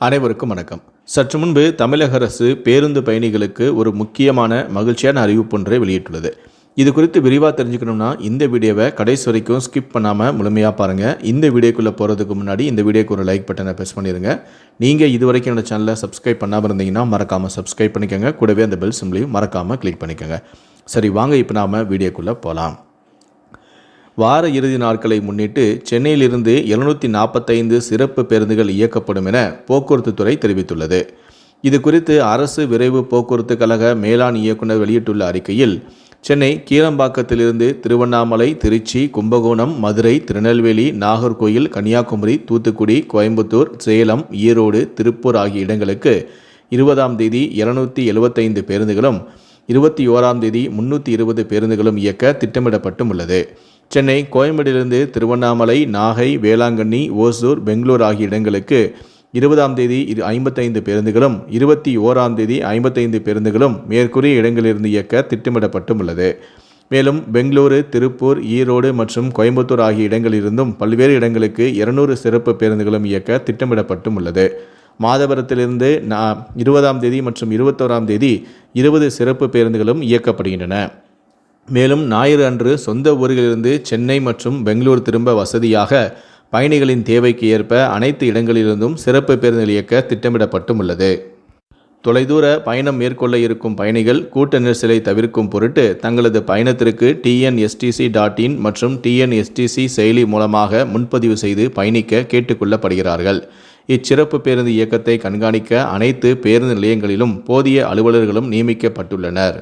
அனைவருக்கும் வணக்கம். சற்று முன்பு தமிழக அரசு பேருந்து பயணிகளுக்கு ஒரு முக்கியமான மகிழ்ச்சியான அறிவிப்பு ஒன்றை வெளியிட்டுள்ளது. இது குறித்து விரிவாக தெரிஞ்சுக்கணும்னா இந்த வீடியோவை கடைசி வரைக்கும் ஸ்கிப் பண்ணாமல் முழுமையாக பாருங்கள் இந்த வீடியோக்குள்ளே போகிறதுக்கு முன்னாடி இந்த வீடியோக்கு ஒரு லைக் பட்டனை ப்ரெஸ் பண்ணிடுங்க நீங்கள் இது வரைக்கும் என்னோட சேனலை சப்ஸ்கிரைப் பண்ணாமல் இருந்தீங்கன்னா மறக்காமல் சப்ஸ்கிரைப் பண்ணிக்கோங்க. கூடவே அந்த பெல் சிம்லையும் மறக்காமல் கிளிக் பண்ணிக்கோங்க. சரி வாங்க இப்போ நாம் வீடியோக்குள்ளே போகலாம் வார இறுதி நாட்களை முன்னிட்டு சென்னையிலிருந்து எழுநூற்றி நாற்பத்தைந்து சிறப்பு பேருந்துகள் இயக்கப்படும் என போக்குவரத்து துறை தெரிவித்துள்ளது. இது குறித்து அரசு விரைவு போக்குவரத்து கழக மேலாண் இயக்குனர் வெளியிட்டுள்ள அறிக்கையில் சென்னை கீழம்பாக்கத்திலிருந்து திருவண்ணாமலை திருச்சி கும்பகோணம் மதுரை திருநெல்வேலி நாகர்கோயில் கன்னியாகுமரி தூத்துக்குடி கோயம்புத்தூர் சேலம் ஈரோடு திருப்பூர் ஆகிய இடங்களுக்கு இருபதாம் தேதி இருநூற்றி எழுபத்தைந்து பேருந்துகளும் இருபத்தி ஓராம் தேதி முன்னூற்றி இருபது பேருந்துகளும் இயக்க திட்டமிடப்பட்டும் உள்ளது. சென்னை கோயம்பேடிலிருந்து திருவண்ணாமலை நாகை வேளாங்கண்ணி ஓசூர் பெங்களூர் ஆகிய இடங்களுக்கு இருபதாம் தேதி இது ஐம்பத்தைந்து பேருந்துகளும் இருபத்தி ஓராம் தேதி ஐம்பத்தைந்து பேருந்துகளும் மேற்கூறிய இடங்களிலிருந்து இயக்க திட்டமிடப்பட்டும் உள்ளது. மேலும் பெங்களூரு திருப்பூர் ஈரோடு மற்றும் கோயம்புத்தூர் ஆகிய இடங்களிலிருந்தும் பல்வேறு இடங்களுக்கு இருநூறு சிறப்பு பேருந்துகளும் இயக்க திட்டமிடப்பட்டும் உள்ளது. மாதவரத்திலிருந்து நா இருபதாம் தேதி மற்றும் இருபத்தோராம் தேதி இருபது சிறப்பு பேருந்துகளும் இயக்கப்படுகின்றன. மேலும் ஞாயிறு அன்று சொந்த ஊர்களிலிருந்து சென்னை மற்றும் பெங்களூர் திரும்ப வசதியாக பயணிகளின் தேவைக்கு ஏற்ப அனைத்து இடங்களிலிருந்தும் சிறப்பு பேருந்து இயக்க திட்டமிடப்பட்டும் உள்ளது. தொலைதூர பயணம் மேற்கொள்ள இருக்கும் பயணிகள் கூட்ட நெரிசலை தவிர்க்கும் பொருட்டு தங்களது பயணத்திற்கு டிஎன்எஸ்டிசி டாட் இன் மற்றும் டிஎன்எஸ்டிசி செயலி மூலமாக முன்பதிவு செய்து பயணிக்க கேட்டுக்கொள்ளப்படுகிறார்கள். இச்சிறப்பு பேருந்து இயக்கத்தை கண்காணிக்க அனைத்து பேருந்து நிலையங்களிலும் போதிய அலுவலர்களும் நியமிக்கப்பட்டுள்ளனர்.